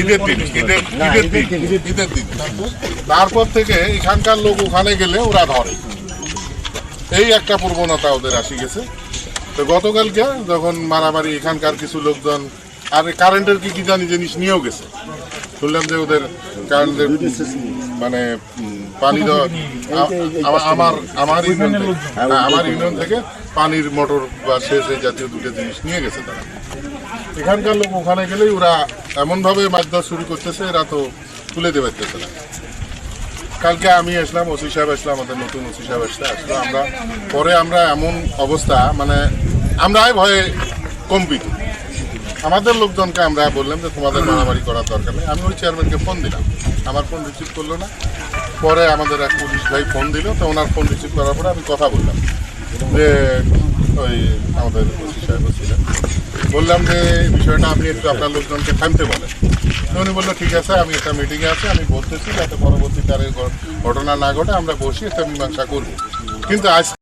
ঈদের দিন ঈদের ঈদের দিন। ঈদের দিন তারপর থেকে এখানকার লোক ওখানে গেলে ওরা ধরে। এই একটা প্রবণতা ওদের আসি গেছে। তো গতকালকে যখন মারামারি এখানকার কিছু লোকজন আর কারেন্টের কি কি জানি জিনিস নিয়েও গেছে। শুনলাম যে ওদের কারেন্টের মানে পানি দেওয়া আমার আমার ইউনিয়ন থেকে। হ্যাঁ, আমার ইউনিয়ন থেকে পানির মোটর বা সেচ এই জাতীয় দুটো জিনিস নিয়ে গেছে তারা। এখানকার লোক ওখানে গেলেই ওরা এমনভাবে মাছ ধরা শুরু করতেছে, এরা তো তুলে দেবে না কালকে আমি আসলাম, ওসি সাহেব আসলাম আমাদের নতুন ওসি সাহেব আসলে আসলো। আমরা, পরে আমরা এমন অবস্থা মানে আমরাই ভয়ে কম্পিত। আমাদের লোকজনকে আমরা বললাম যে তোমাদের মারামারি করার দরকার নেই। আমি ওই চেয়ারম্যানকে ফোন দিলাম। আমার ফোন রিসিভ করল না। পরে আমাদের এক পুলিশ ভাই ফোন দিল, তো ওনার ফোন রিসিভ করার পরে আমি কথা বললাম। যে ওই আমাদের বললাম যে বিষয়টা আপনি একটু আপনার লোকজনকে থামতে বলেন। উনি বলল, ঠিক আছে, আমি একটা মিটিংয়ে আছি, আমি বলতেছি যাতে পরবর্তীকালে ঘটনা না ঘটে, আমরা বসি, একটা মীমাংসা করব। কিন্তু আজ